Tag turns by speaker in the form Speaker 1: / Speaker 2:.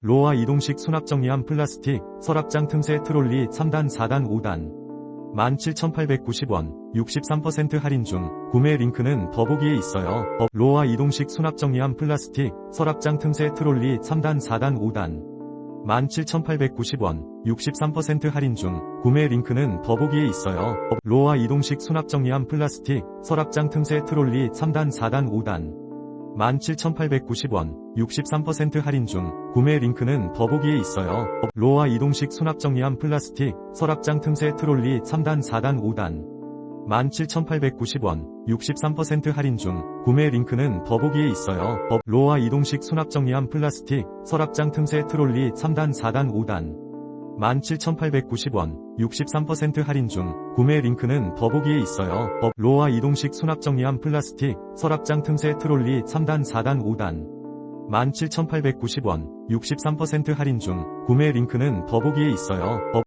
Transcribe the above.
Speaker 1: 로아 이동식 수납 정리함 플라스틱, 서랍장 틈새 트롤리 3단 4단 5단 17,890원, 63% 할인 중, 구매 링크는 더보기에 있어요. 어, 로아 이동식 수납 정리함 플라스틱, 서랍장 틈새 트롤리 3단 4단 5단 17,890원, 63% 할인 중, 구매 링크는 더보기에 있어요. 어, 로아 이동식 수납 정리함 플라스틱, 서랍장 틈새 트롤리 3단 4단 5단 17,890원, 63% 할인 중, 구매 링크는 더보기에 있어요. 어, 로아 이동식 수납 정리함 플라스틱, 서랍장 틈새 트롤리 3단 4단 5단 17,890원, 63% 할인 중, 구매 링크는 더보기에 있어요. 어, 로아 이동식 수납 정리함 플라스틱, 서랍장 틈새 트롤리 3단 4단 5단 17,890원, 63% 할인 중, 구매 링크는 더보기에 있어요. 어, 로아 이동식 수납 정리함 플라스틱, 서랍장 틈새 트롤리 3단 4단 5단 17,890원, 63% 할인 중, 구매 링크는 더보기에 있어요. 어,